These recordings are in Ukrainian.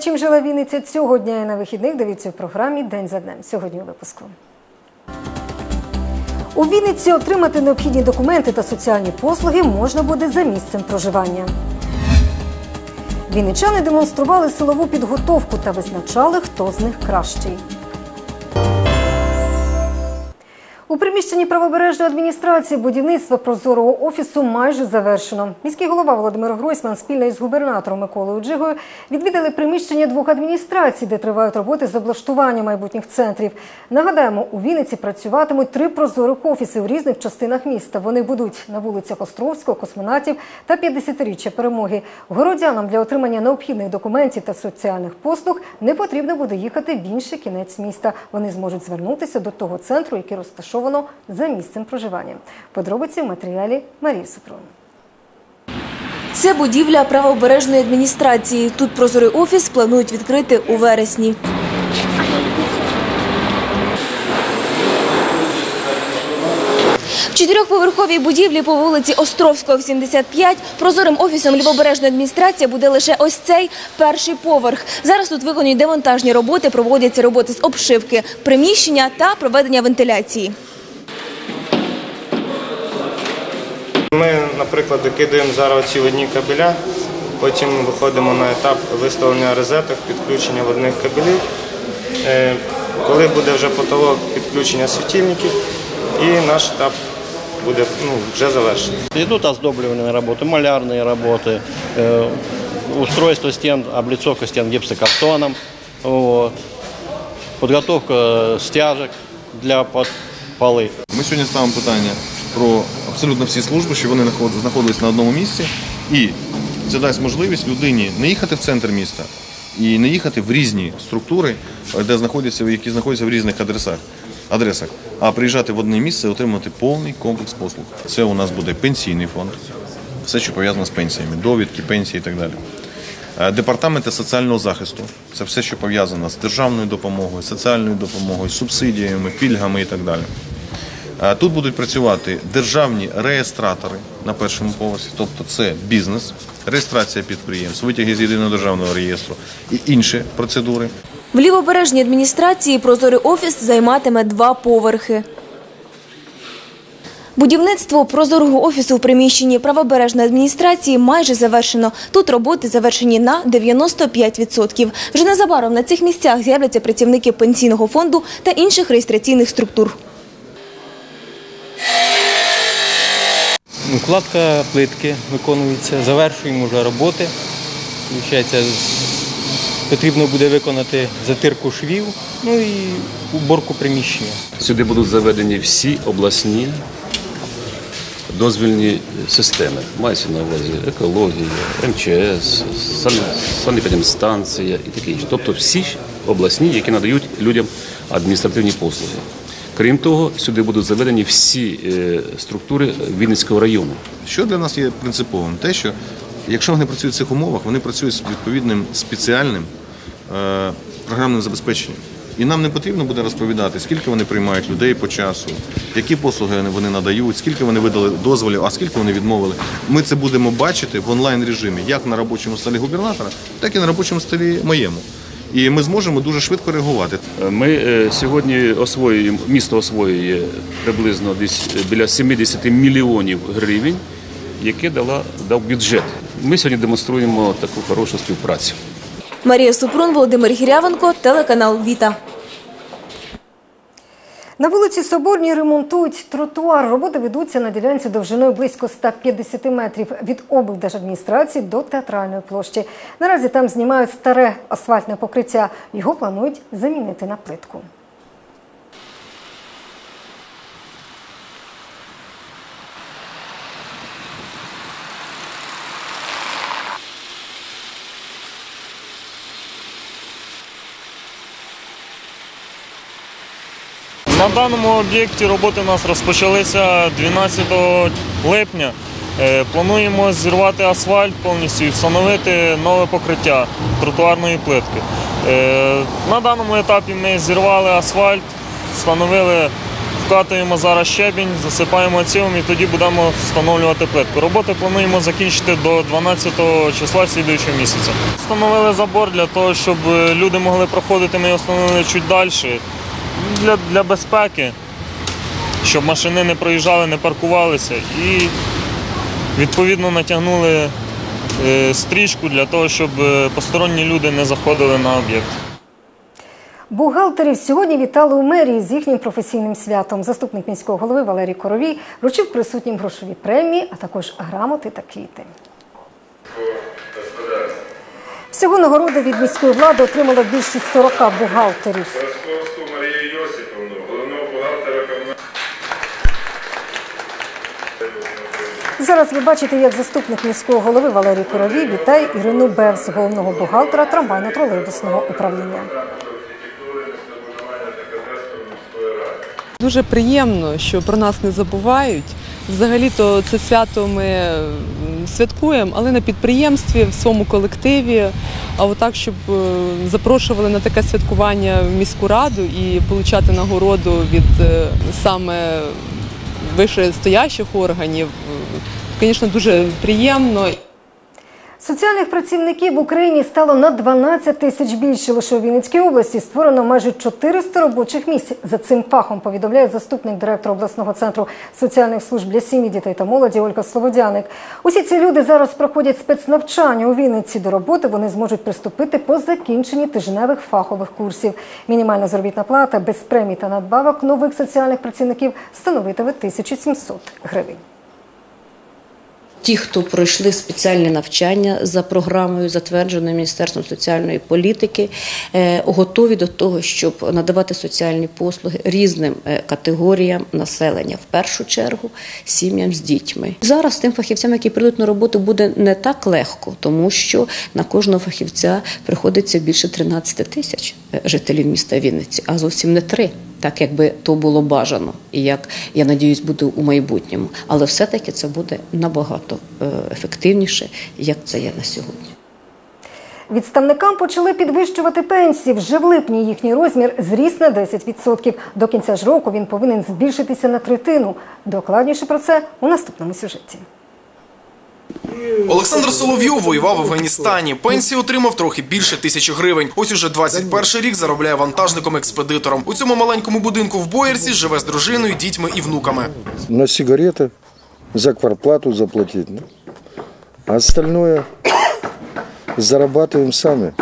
чим жила Вінниця цього дня і на вихідних, дивіться в програмі День за днем. Сьогодні у випуску. У Вінниці отримати необхідні документи та соціальні послуги можна буде за місцем проживання. Вінничани демонстрували силову підготовку та визначали, хто з них кращий. У приміщенні правобережної адміністрації будівництво прозорого офісу майже завершено. Міський голова Володимир Гройсман спільно із губернатором Миколою Джигою відвідали приміщення двох адміністрацій, де тривають роботи з облаштування майбутніх центрів. Нагадаємо, у Вінниці працюватимуть три прозорих офіси у різних частинах міста. Вони будуть на вулицях Островського, космонавтів та 50-річчя перемоги. Городянам для отримання необхідних документів та соціальних послуг не потрібно буде їхати в інший кінець міста. Вони зможуть звернутися до того центру, який розташований за місцем проживання. Подробиці в матеріалі Марії Супрун. Це будівля правообережної адміністрації. Тут прозорий офіс планують відкрити у вересні. Чотирьохповерховій будівлі по вулиці Островського, 75, прозорим офісом Лівобережної адміністрації буде лише ось цей перший поверх. Зараз тут виконують демонтажні роботи, проводяться роботи з обшивки, приміщення та проведення вентиляції. Ми, наприклад, докидаємо зараз ці одні кабеля, потім виходимо на етап виставлення розеток, підключення водних кабелів. Е, Коли буде вже потолок підключення світильників, і наш етап буде ну, вже завершений. Идут оздобливательные работы, малярные работы, э, устройство стен, облицовка стен гипсокартоном, вот, подготовка стяжек для под полы. Ми сьогодні ставимо питання про абсолютно всі служби, щоб вони наход- знаходились на одному місці. І це дасть можливість людині не їхати в центр міста і не їхати в різні структури, де знаходяться, які знаходяться в різних адресах, адресах, а приїжджати в одне місце і отримати повний комплекс послуг. Це у нас буде пенсійний фонд, все, що пов'язано з пенсіями, довідки, пенсії і так далі. Е, Департаменти соціального захисту це все, що пов'язано з державною допомогою, соціальною допомогою, субсидіями, пільгами і так далі. Е, Тут будуть працювати державні реєстратори на першому поверсі, тобто це бізнес, реєстрація підприємств, витяги з єдиного державного реєстру і інші процедури. В лівобережній адміністрації прозорий офіс займатиме два поверхи. Будівництво прозорого офісу в приміщенні правобережної адміністрації майже завершено. Тут роботи завершені на 95%. Вже незабаром на цих місцях з'являться працівники пенсійного фонду та інших реєстраційних структур. Укладка плитки виконується, завершуємо вже роботи. Получається, потрібно буде виконати затирку швів, ну і уборку приміщення. Сюди будуть заведені всі обласні дозвільні системи. Мається на увазі екологія, МЧС, сан- санепідемстанція і таке інше. Тобто всі обласні, які надають людям адміністративні послуги. Крім того, сюди будуть заведені всі е, структури Вінницького району. Що для нас є принциповим? Те, що якщо вони працюють в цих умовах, вони працюють з відповідним спеціальним е, програмним забезпеченням. І нам не потрібно буде розповідати, скільки вони приймають людей по часу, які послуги вони- надають, скільки вони видали дозволів, а скільки вони відмовили. Ми це будемо бачити в онлайн режимі, як на робочому столі губернатора, так і на робочому столі моєму. І ми зможемо дуже швидко реагувати. Ми е, сьогодні освоюємо, місто освоює приблизно десь біля 70 мільйонів гривень, яке дала, дав бюджет. Ми сьогодні демонструємо таку хорошу співпрацю. Марія Супрун, Володимир Гірявенко, телеканал Віта. На вулиці Соборній ремонтують тротуар. Роботи ведуться на ділянці довжиною близько 150 метрів від облдержадміністрації до театральної площі. Наразі там знімають старе асфальтне покриття. Його планують замінити на плитку. На даному об'єкті роботи у нас розпочалися 12 липня. Е, Плануємо зірвати асфальт повністю і встановити нове покриття тротуарної плитки. Е, На даному етапі ми зірвали асфальт, встановили Вкатуємо зараз щебінь, засипаємо цілим і тоді будемо встановлювати плитку. Роботи плануємо закінчити до 12 числа слідуючого місяця. Встановили забор для того, щоб люди могли проходити. Ми його встановили чуть далі для, для безпеки, щоб машини не проїжджали, не паркувалися. І відповідно натягнули е, стрічку для того, щоб е, посторонні люди не заходили на об'єкт. Бухгалтерів сьогодні вітали у мерії з їхнім професійним святом. Заступник міського голови Валерій Коровій вручив присутнім грошові премії, а також грамоти та квіти. Всього нагороди від міської влади отримало більше 40 бухгалтерів. Зараз ви бачите, як заступник міського голови Валерій Коровій вітає Ірину Бевс, головного бухгалтера трамвайно-тролейбусного управління. Дуже приємно, що про нас не забувають. Взагалі-то це свято ми святкуємо, але на підприємстві, в своєму колективі. А отак, щоб е, запрошували на таке святкування в міську раду і отримати нагороду від е, саме вищестоящих органів, звісно, дуже приємно. Соціальних працівників в Україні стало на 12 тисяч більше. Лише у Вінницькій області створено майже 400 робочих місць. За цим фахом повідомляє заступник директора обласного центру соціальних служб для сім'ї, дітей та молоді Ольга Слободяник. Усі ці люди зараз проходять спецнавчання у Вінниці. До роботи вони зможуть приступити по закінченні тижневих фахових курсів. Мінімальна заробітна плата без премій та надбавок нових соціальних працівників становитиме 1700 гривень. Ті, хто пройшли спеціальні навчання за програмою, затвердженою Міністерством соціальної політики, е, готові до того, щоб надавати соціальні послуги різним е, категоріям населення, в першу чергу сім'ям з дітьми. Зараз тим фахівцям, які прийдуть на роботу, буде не так легко, тому що на кожного фахівця приходиться більше 13 тисяч е, жителів міста Вінниці, а зовсім не три так якби то було бажано, і як я надіюсь, буде у майбутньому. Але все-таки це буде набагато е, ефективніше, як це є на сьогодні. Відставникам почали підвищувати пенсії. Вже в липні їхній розмір зріс на 10%. До кінця ж року він повинен збільшитися на третину. Докладніше про це у наступному сюжеті. Олександр Соловйов воював в Афганістані. Пенсію отримав трохи більше тисячі гривень. Ось уже 21 рік заробляє вантажником-експедитором. У цьому маленькому будинку в Боярці живе з дружиною, дітьми і внуками. на сигареты, за кварплату заплатить. ну. А остальное зарабатываем сами.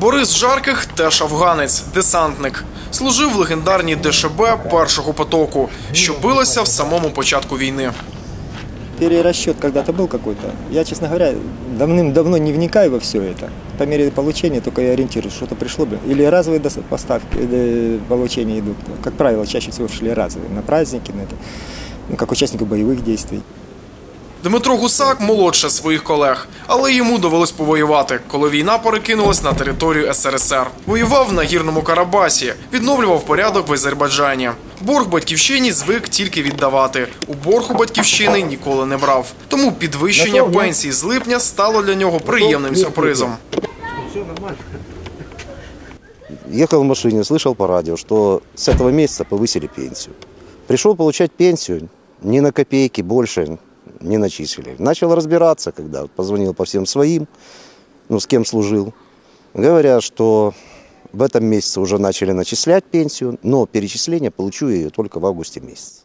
Борис Жарких теж афганець, десантник. Служив в легендарній ДШБ першого потоку, що билося в самому початку війни перерасчет когда-то был какой-то. Я, честно говоря, давным-давно не вникаю во все это. По мере получения только и ориентируюсь, что-то пришло бы. Или разовые дос- поставки, э, получения идут. Как правило, чаще всего шли разовые. На праздники, на это. Ну, как участнику боевых действий. Дмитро Гусак молодше своїх колег, але йому довелось повоювати, коли війна перекинулась на територію СРСР. Воював на гірному Карабасі, відновлював порядок в Азербайджані. Борг батьківщині звик тільки віддавати. У борг у батьківщини ніколи не брав. Тому підвищення пенсій з липня стало для нього приємним сюрпризом. Ехал в машине, слышал по радио, что с этого месяца повысили пенсию. Пришел получать пенсию, ни на копейки больше не начислили. Начал разбираться, когда позвонил по всем своим, ну, с кем служил. Говорят, что в этом месяце уже начали начислять пенсию, но перечисление получу я ее только в августе месяце.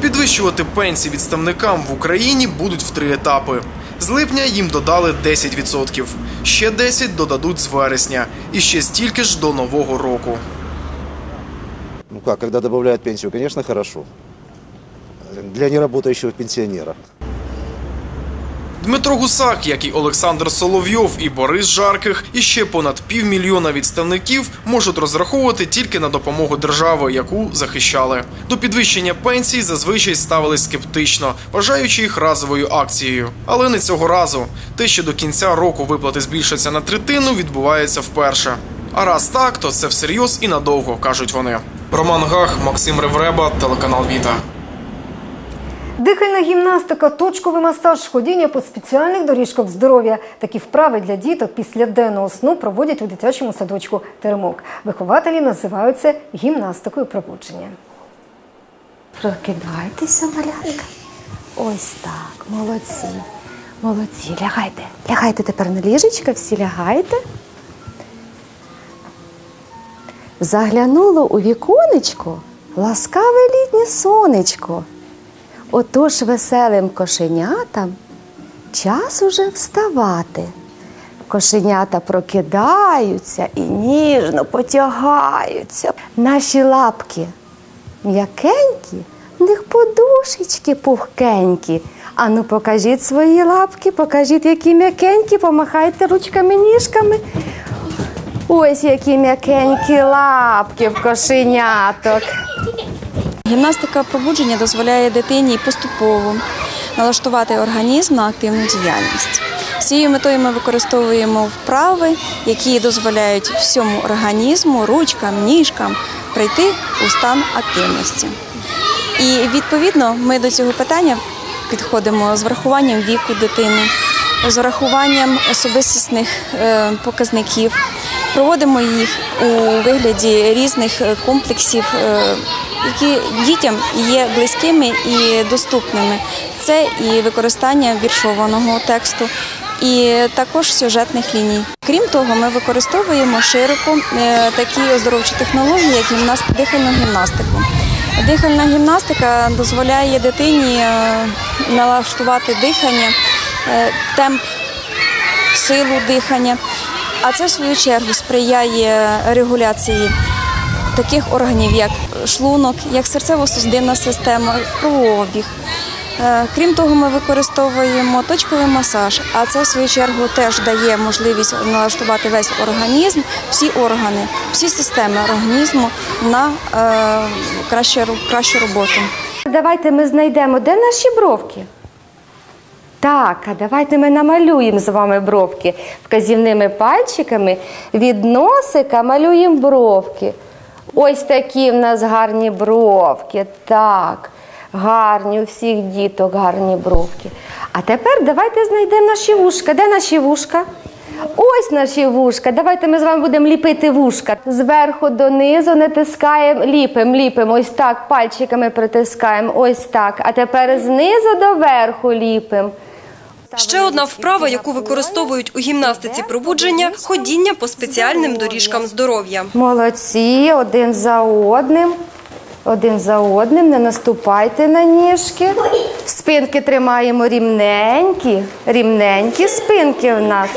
Підвищувати пенсії відставникам в Україні будуть в три етапи. З липня їм додали 10%, ще 10% додадуть з вересня і ще стільки ж до нового року. Ну как, когда добавляют пенсию, конечно, хорошо. Для неработающего пенсионера. Дмитро Гусак, як і Олександр Соловйов і Борис Жарких, і ще понад півмільйона відставників можуть розраховувати тільки на допомогу держави, яку захищали. До підвищення пенсій зазвичай ставились скептично, вважаючи їх разовою акцією. Але не цього разу. Те, що до кінця року виплати збільшаться на третину, відбувається вперше. А раз так, то це всерйоз і надовго, кажуть вони. Роман Гах, Максим Ревреба, телеканал Віта. Дихальна гімнастика, точковий масаж, ходіння по спеціальних доріжках здоров'я. Такі вправи для діток після денного сну проводять у дитячому садочку Теремок. Вихователі називають це гімнастикою пробудження. Прокидайтеся, малятка. Ось так, молодці. Молодці. Лягайте. Лягайте тепер на ліжечка, всі лягайте. Заглянуло у віконечко ласкаве літнє сонечко. Отож веселим кошенятам час уже вставати. Кошенята прокидаються і ніжно потягаються. Наші лапки м'якенькі, в них подушечки пухкенькі. Ану, покажіть свої лапки, покажіть, які м'якенькі, помахайте ручками, ніжками. Ось які м'якенькі лапки в кошеняток. Гімнастика пробудження дозволяє дитині поступово налаштувати організм на активну діяльність. З цією метою ми використовуємо вправи, які дозволяють всьому організму, ручкам, ніжкам прийти у стан активності. І відповідно ми до цього питання підходимо з врахуванням віку дитини, з врахуванням особистісних е, показників. Проводимо їх у вигляді різних комплексів, е, які дітям є близькими і доступними. Це і використання віршованого тексту, і також сюжетних ліній. Крім того, ми використовуємо широко е, такі оздоровчі технології, як гімнаст... дихальну гімнастику. Дихальна гімнастика дозволяє дитині е, налаштувати дихання, е, темп, силу дихання, а це в свою чергу сприяє регуляції таких органів, як шлунок, як серцево-судинна система, кровообіг. Е, Крім того, ми використовуємо точковий масаж, а це в свою чергу теж дає можливість налаштувати весь організм, всі органи, всі системи організму на е, кращу, кращу роботу. Давайте ми знайдемо, де наші бровки. Так, а давайте ми намалюємо з вами бровки вказівними пальчиками. Від носика малюємо бровки. Ось такі в нас гарні бровки. Так, гарні у всіх діток гарні бровки. А тепер давайте знайдемо наші вушка. Де наші вушка? Ось наші вушка. Давайте ми з вами будемо ліпити вушка. Зверху донизу натискаємо, ліпимо, ліпимо. Ось так, пальчиками притискаємо. Ось так. А тепер знизу до верху ліпимо. Ще одна вправа, яку використовують у гімнастиці пробудження ходіння по спеціальним доріжкам здоров'я. Молодці, один за одним. Один за одним, не наступайте на ніжки. Спинки тримаємо рівненькі, рівненькі спинки в нас.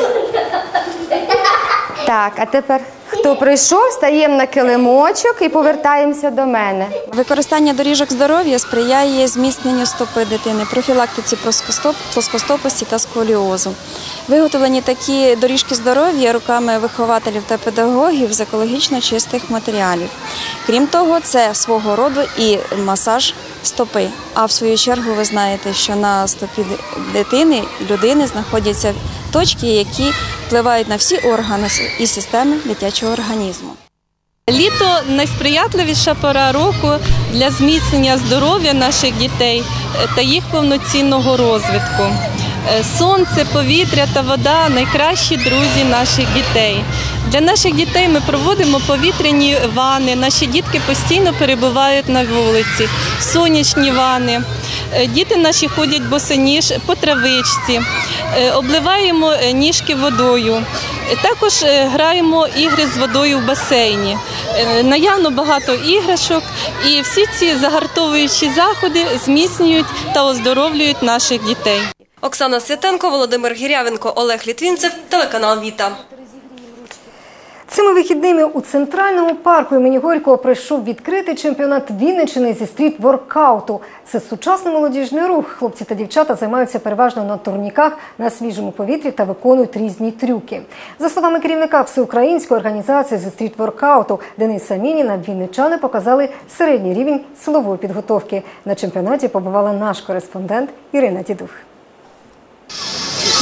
Так, а тепер хто прийшов, стаємо на килимочок і повертаємося до мене. Використання доріжок здоров'я сприяє зміцненню стопи дитини, профілактиці плоскостопості та сколіозу. Виготовлені такі доріжки здоров'я руками вихователів та педагогів з екологічно чистих матеріалів. Крім того, це свого роду і масаж стопи. А в свою чергу ви знаєте, що на стопі дитини людини знаходяться точки, які впливають на всі органи і системи дитячого організму. Літо найсприятливіша пора року для зміцнення здоров'я наших дітей е, та їх повноцінного розвитку. Е, Сонце, повітря та вода найкращі друзі наших дітей. Для наших дітей ми проводимо повітряні вани. Наші дітки постійно перебувають на вулиці, сонячні вани. Е, Діти наші ходять босоніж по травичці, Е, обливаємо е, ніжки водою. Також граємо ігри з водою в басейні. Наявно багато іграшок, і всі ці загартовуючі заходи зміцнюють та оздоровлюють наших дітей. Оксана Святенко, Володимир Гірявенко, Олег Літвінцев, телеканал Віта. Цими вихідними у центральному парку імені Горького пройшов відкритий чемпіонат Вінниччини зі стріт-воркауту. Це сучасний молодіжний рух. Хлопці та дівчата займаються переважно на турніках на свіжому повітрі та виконують різні трюки. За словами керівника всеукраїнської організації зі стріт-воркауту Дениса Мініна, вінничани показали середній рівень силової підготовки. На чемпіонаті побувала наш кореспондент Ірина Дідух.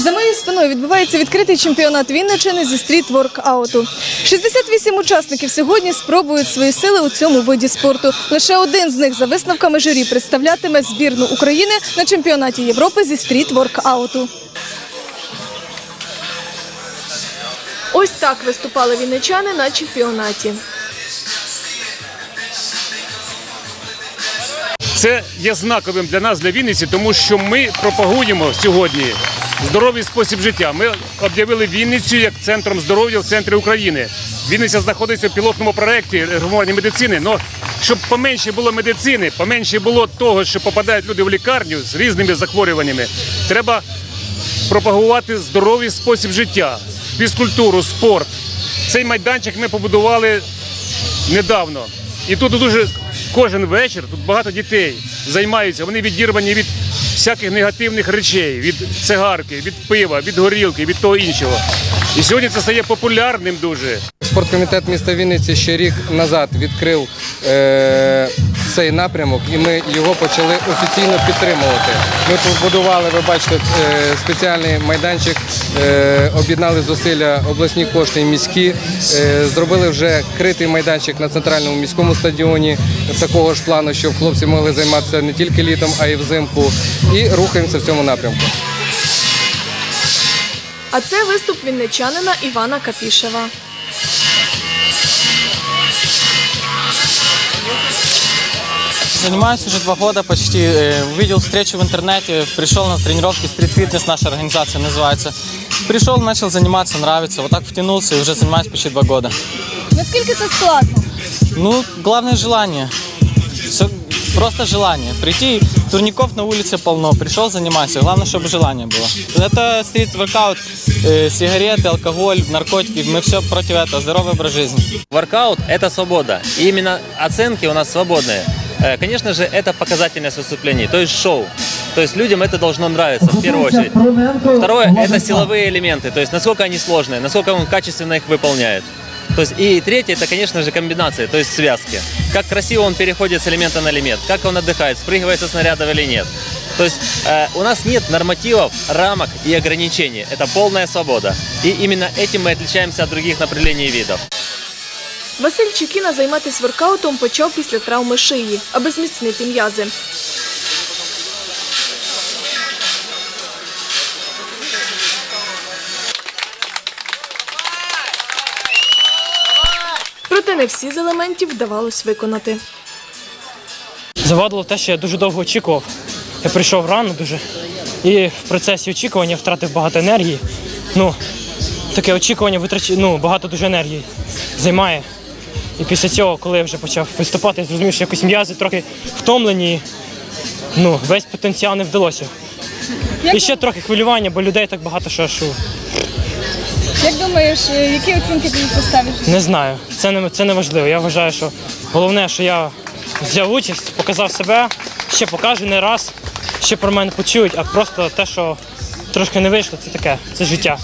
За моєю спиною відбувається відкритий чемпіонат Вінничини зі стріт-воркауту. 68 учасників сьогодні спробують свої сили у цьому виді спорту. Лише один з них за висновками журі представлятиме збірну України на чемпіонаті Європи зі стріт-воркауту. Ось так виступали вінничани на чемпіонаті. Це є знаковим для нас, для Вінниці, тому що ми пропагуємо сьогодні здоровий спосіб життя. Ми об'явили Вінницю як центром здоров'я в центрі України. Вінниця знаходиться в пілотному проєкті реформування медицини. Но щоб поменше було медицини, поменше було того, що попадають люди в лікарню з різними захворюваннями, треба пропагувати здоровий спосіб життя, фізкультуру, спорт. Цей майданчик ми побудували недавно. І тут дуже кожен вечір тут багато дітей займаються. Вони відірвані від всяких негативних речей, від цигарки, від пива, від горілки, від того іншого. І сьогодні це стає популярним дуже. Спорткомітет міста Вінниці ще рік назад відкрив е, цей напрямок, і ми його почали офіційно підтримувати. Ми побудували, ви бачите, е, спеціальний майданчик, е, об'єднали зусилля обласні кошти і міські, е, зробили вже критий майданчик на центральному міському стадіоні такого ж плану, щоб хлопці могли займатися не тільки літом, а й взимку. І рухаємося в цьому напрямку. А це виступ вінничанина Івана Капішева. Занимаюсь уже два года почти. Э, Увидел встречу в интернете, пришел на тренировки стрит-фитнес, наша организация называется. Пришел, начал заниматься, нравится. Вот так втянулся и уже занимаюсь почти два года. Наскільки це складно? Ну, главное желание. Все, просто желание. Прийти, турников на улице полно. Пришел, занимайся. Главное, чтобы желание было. Это стрит-воркаут, э, сигареты, алкоголь, наркотики. Мы все против этого. Здоровый образ жизни. Воркаут – это свобода. И именно оценки у нас свободные. Э, Конечно же, это показательность выступлений, то есть шоу. То есть людям это должно нравиться в первую очередь. Второе – это силовые элементы, то есть насколько они сложные, насколько он качественно их выполняет. То есть, и третье – это, конечно же, комбинации, то есть связки. Как красиво он переходит с элемента на элемент, как он отдыхает, спрыгивает со снарядов или нет. То есть э, у нас нет нормативов, рамок и ограничений. Это полная свобода. И именно этим мы отличаемся от других направлений и видов. Василь Чекіна займатися воркаутом почав після травми шиї, аби зміцнити м'язи. Проте не всі з елементів вдавалось виконати. Завадило те, що я дуже довго очікував. Я прийшов рано дуже. І в процесі очікування втратив багато енергії. Ну, таке очікування витрач... ну, багато дуже енергії займає. І після цього, коли я вже почав виступати, я зрозумів, що якось м'язи трохи втомлені. Ну, весь потенціал не вдалося. І ще трохи хвилювання, бо людей так багато, що аж Як думаєш, які оцінки ти поставиш? не знаю. Це не, це не важливо. Я вважаю, що головне, що я взяв участь, показав себе, ще покажу не раз, ще про мене почують, а просто те, що трошки не вийшло, це таке, це життя.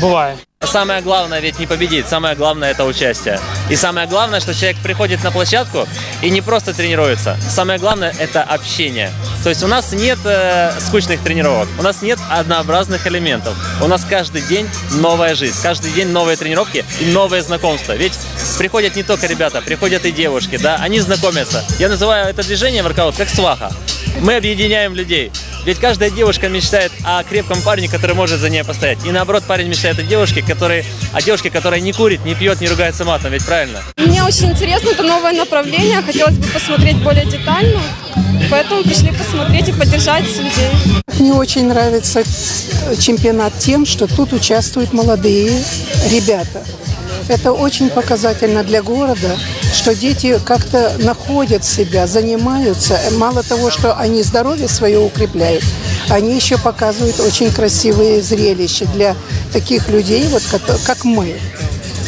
Буває. Самое главное ведь не победить, самое главное это участие. И самое главное, что человек приходит на площадку и не просто тренируется. Самое главное это общение. То есть у нас нет э, скучных тренировок, у нас нет однообразных элементов. У нас каждый день новая жизнь, каждый день новые тренировки и новые знакомства. Ведь приходят не только ребята, приходят и девушки, да, они знакомятся. Я называю это движение воркаут как сваха. Мы объединяем людей. Ведь каждая девушка мечтает о крепком парне, который может за ней постоять. И наоборот, парень мечтает о девушке, который, о девушке, которая не курит, не пьет, не ругается матом, ведь правильно? Мне очень интересно, это новое направление. Хотелось бы посмотреть более детально. Поэтому пришли посмотреть и поддержать людей. Мне очень нравится чемпионат тем, что тут участвуют молодые ребята. Это очень показательно для города, что дети как-то находят себя, занимаются. Мало того, что они здоровье свое укрепляют, они еще показывают очень красивые зрелища для таких людей, вот как, как мы.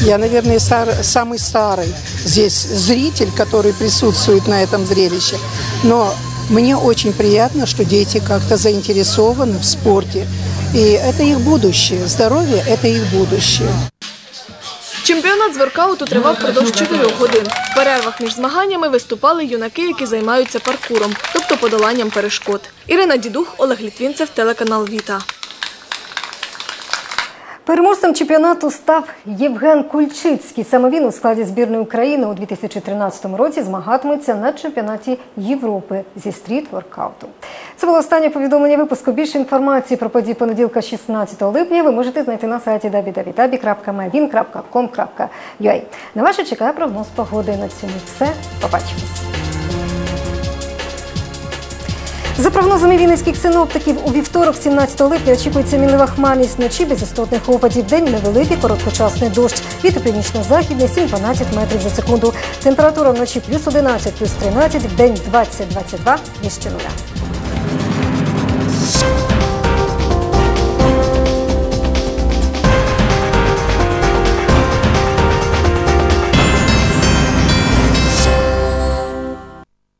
Я, наверное, стар- самый старый здесь зритель, который присутствует на этом зрелище. Но мне очень приятно, что дети как-то заинтересованы в спорте. И это их будущее. Здоровье – это их будущее. Чемпіонат з воркауту тривав впродовж 4 годин. В перервах між змаганнями виступали юнаки, які займаються паркуром, тобто подоланням перешкод. Ірина Дідух, Олег Літвінцев, телеканал Віта. Переможцем чемпіонату став Євген Кульчицький. Саме він у складі збірної України у 2013 році змагатиметься на чемпіонаті Європи зі стріт-воркауту. Це було останнє повідомлення випуску. Більше інформації про події понеділка 16 липня ви можете знайти на сайті www.mavin.com.ua. На вас чекає прогноз погоди. На цьому все. Побачимось. За прогнозами вінницьких синоптиків, у вівторок, 17 липня, очікується мінлива хмарність вночі без істотних опадів. День невеликий короткочасний дощ. Вітер північно-західний 7-12 метрів за секунду. Температура вночі плюс 11, плюс 13, в день 20-22, вище нуля.